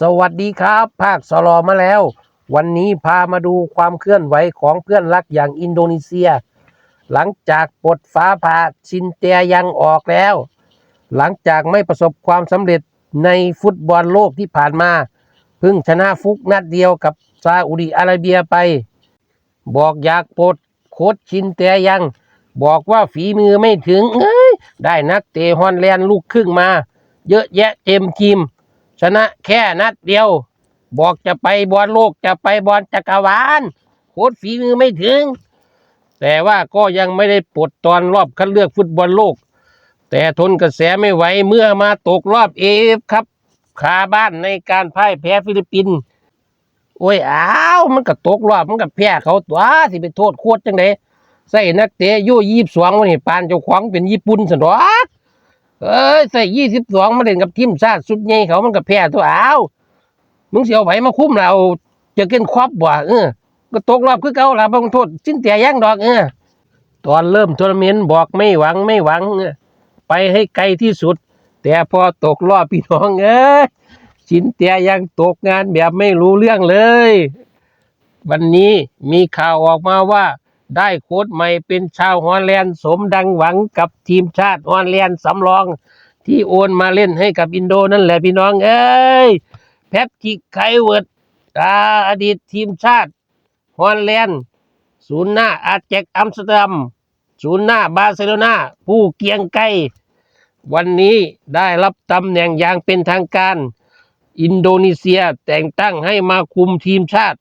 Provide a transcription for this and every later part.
สวัสดีครับ ภาคสลอมาแล้ว วันนี้พามาดูความเคลื่อนไหวของเพื่อนรักอย่างอินโดนีเซีย หลังจากปลดฟ้าผ่าชินเตียยังออกแล้ว หลังจากไม่ประสบความสำเร็จในฟุตบอลโลกที่ผ่านมาเพิ่งชนะฟุกนัดเดียวกับซาอุดิอาระเบียไป บอกอยากปลดโค้ชชินเตียยัง บอกว่าฝีมือไม่ถึงเอ้ยได้นักเตะฮอลแลนด์ลูกครึ่งมา เยอะแยะเต็มทีม ชนะแค่นัดเดียว บอกจะไปบอลโลกจะไปบอลจักรวาลโค้ชฝีมือไม่ถึง แต่ว่าก็ยังไม่ได้ปลดตอนรอบคัดเลือกฟุตบอลโลก แต่ทนกระแสไม่ไหวเมื่อมาตกรอบเอฟครับคาบ้านในการพ่ายแพ้ฟิลิปปินส์โอ้ยอ้าวมันก็ตกรอบมันก็แพ้เขาตัวสิไปโทษโคตรจังไดใส่นักเตะอายุยี่สิบสองวันนี้ปานเจ้าของเป็นญี่ปุ่นสันดอก เอ้ยใส่ยี่สิบสองมาเล่นกับทีมชาติสุดใหญ่เขามันก็แพ้ตัวอ้าวมึงเสียวไผมาคุ้มเราจะเกินครอบบ่เออก็ตกรอบคือเก่าละบ่ต้องโทษสิ้นแต่ยังดอกเออตอนเริ่มทัวร์นาเมนต์บอกไม่หวังไม่หวังเออไปให้ไกลที่สุด แต่พอตกรอบพี่น้องเอ้ยสินแต่ยังตกงานแบบไม่รู้เรื่องเลย วันนี้มีข่าวออกมาว่า ได้โค้ชใหม่เป็นชาวฮอลแลนด์สมดังหวังกับทีมชาติฮอลแลนด์สำรอง ที่โอนมาเล่นให้กับอินโดนั่นแหละพี่น้องเอ้ยแพทริกไคเวิร์ดตาอดีตทีมชาติฮอลแลนด์ศูนย์หน้าอาแจกอัมสเตอร์ดัมศูนย์หน้าบาร์เซโลนาผู้เกียงไกรวันนี้ได้รับตำแหน่งอย่างเป็นทางการ อินโดนีเซียแต่งตั้งให้มาคุมทีมชาติ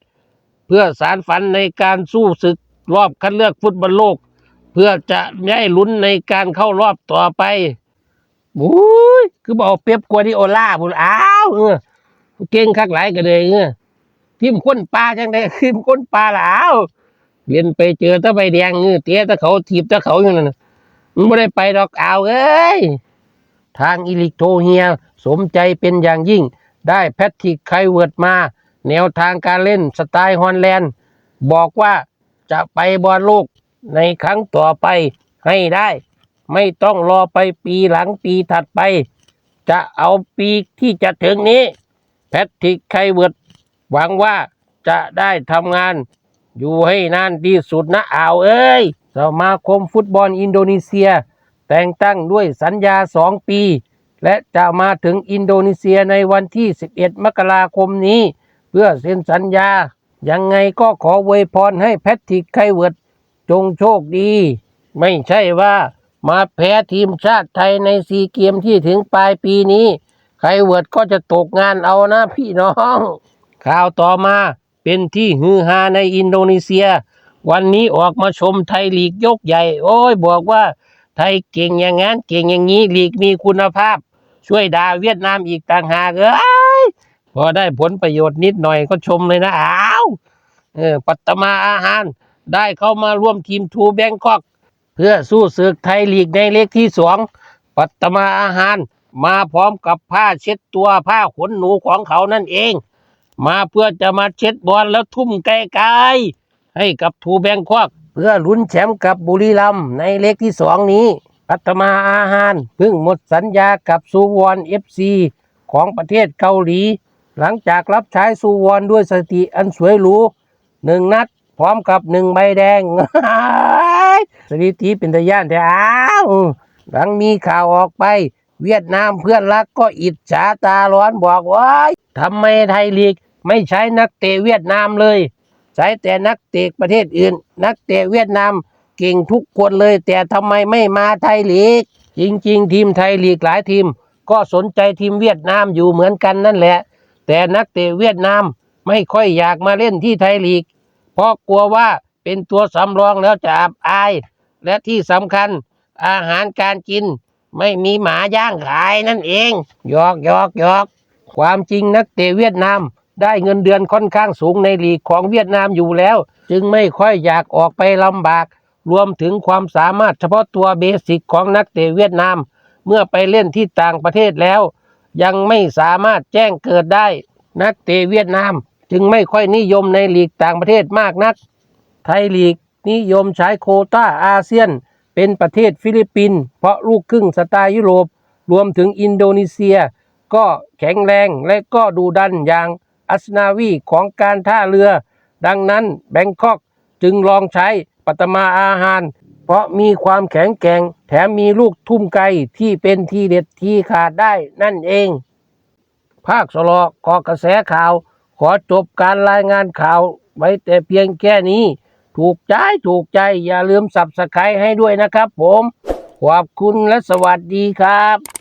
เพื่อสารฝันในการสู้ศึก รอบคัดเลือกฟุตบอลโลก เพื่อจะได้ลุ้นในการเข้ารอบต่อไปโอ้ยคือบอกเปรียบกว่าดิโอล่าบุญอ้าวเออเก่งคักหลายก็เลยเออทิมก้นปลาจังได้ทิมก้นปลาแล้วเรียนไปเจอตะใบแดงเงือเตี้ยตะเขาถีบตะเขาอยู่นั่นมันไม่ได้ไปดอกเอาวเอ้ยทางอิลิโทเฮีย สมใจเป็นอย่างยิ่ง ได้แพทริกไคเวิร์ดมา แนวทางการเล่นสไตล์ฮอลแลนด์ บอกว่า จะไปบอลโลกในครั้งต่อไปให้ได้ ไม่ต้องรอไปปีหลังปีถัดไป จะเอาปีที่จะถึงนี้ แพทริกไคเวิร์ดหวังว่าจะได้ทำงาน อยู่ให้นานที่สุดนะอ่าวเอ้ย สมาคมฟุตบอลอินโดนีเซีย แต่งตั้งด้วยสัญญาสองปี และจะมาถึงอินโดนีเซียในวันที่ 11 มกราคมนี้ เพื่อเซ็นสัญญา ยังไงก็ขออวยพรให้แพทริกไคเวิร์ดจงโชคดี ไม่ใช่ว่ามาแพ้ทีมชาติไทยในซีเกมที่ถึงปลายปีนี้ ไคเวิร์ดก็จะตกงานเอานะพี่น้อง ข่าวต่อมาเป็นที่ฮือฮาในอินโดนีเซีย วันนี้ออกมาชมไทยลีกยกใหญ่ โอ้ยบอกว่าไทยเก่งอย่างนั้นเก่งอย่างนี้ลีกมีคุณภาพ ช่วยด่าเวียดนามอีกต่างหากเอ้ พอได้ผลประโยชน์นิดหน่อยก็ชมเลยนะอ้าวเออปัตตมาอาหาร ได้เข้ามาร่วมทีมทูแบงคอก เพื่อสู้ศึกไทยลีกในเลขที่สองปัตตมาอาหาร มาพร้อมกับผ้าเช็ดตัวผ้าขนหนูของเขานั่นเอง มาเพื่อจะมาเช็ดบอลแล้วทุ่มไกลๆให้กับทูแบงคอก เพื่อลุ้นแชมป์กับบุรีรัมย์ในเลขที่สองนี้ปัตมาอาหารเพิ่งหมดสัญญากับซูวอนเอฟซีของประเทศเกาหลี หลังจากรับใช้ซูวอนด้วยสติอันสวยหรูหนึ่งนัด พร้อมกับหนึ่งใบแดงสถิติเป็นตะย่านแต่อ้าวหลังมีข่าวออกไป เวียดนามเพื่อนรักก็อิจฉาตาร้อนบอกว่าทำไมไทยลีกไม่ใช้นักเตะเวียดนามเลย ใช้แต่นักเตะประเทศอื่น นักเตะเวียดนามเก่งทุกคนเลย แต่ทำไมไม่มาไทยลีก จริง ๆ ทีมไทยลีกหลายทีม ก็สนใจทีมเวียดนามอยู่เหมือนกันนั่นแหละ แต่นักเตะเวียดนามไม่ค่อยอยากมาเล่นที่ไทยลีก เพราะกลัวว่าเป็นตัวสำรองแล้วจะอับอาย และที่สำคัญอาหารการกินไม่มีหมาย่างขายนั่นเองหยอกหยอกหยอกความจริงนักเตะเวียดนามได้เงินเดือนค่อนข้างสูงในลีกของเวียดนามอยู่แล้ว จึงไม่ค่อยอยากออกไปลำบาก รวมถึงความสามารถเฉพาะตัวเบสิกของนักเตะเวียดนาม เมื่อไปเล่นที่ต่างประเทศแล้ว ยังไม่สามารถแจ้งเกิดได้ นักเตะเวียดนามจึงไม่ค่อยนิยมในลีกต่างประเทศมากนัก ไทยลีกนิยมใช้โคต้าอาเซียน เป็นประเทศฟิลิปปินส์เพราะลูกครึ่งสไตล์ยุโรป รวมถึงอินโดนีเซีย ก็แข็งแรงและก็ดูดันอย่างอัสนาวีของการท่าเรือ ดังนั้นแบงคอกจึงลองใช้ปัตมาอาหาร เพราะมีความแข็งแกร่ง แถมมีลูกทุ่มไกที่เป็นทีเด็ดทีขาดได้นั่นเอง ภาคสลอขอกระแสข่าว ขอจบการรายงานข่าวไว้แต่เพียงแค่นี้ ถูกใจถูกใจอย่าลืมสับสไครให้ด้วยนะครับผม ขอบคุณและสวัสดีครับ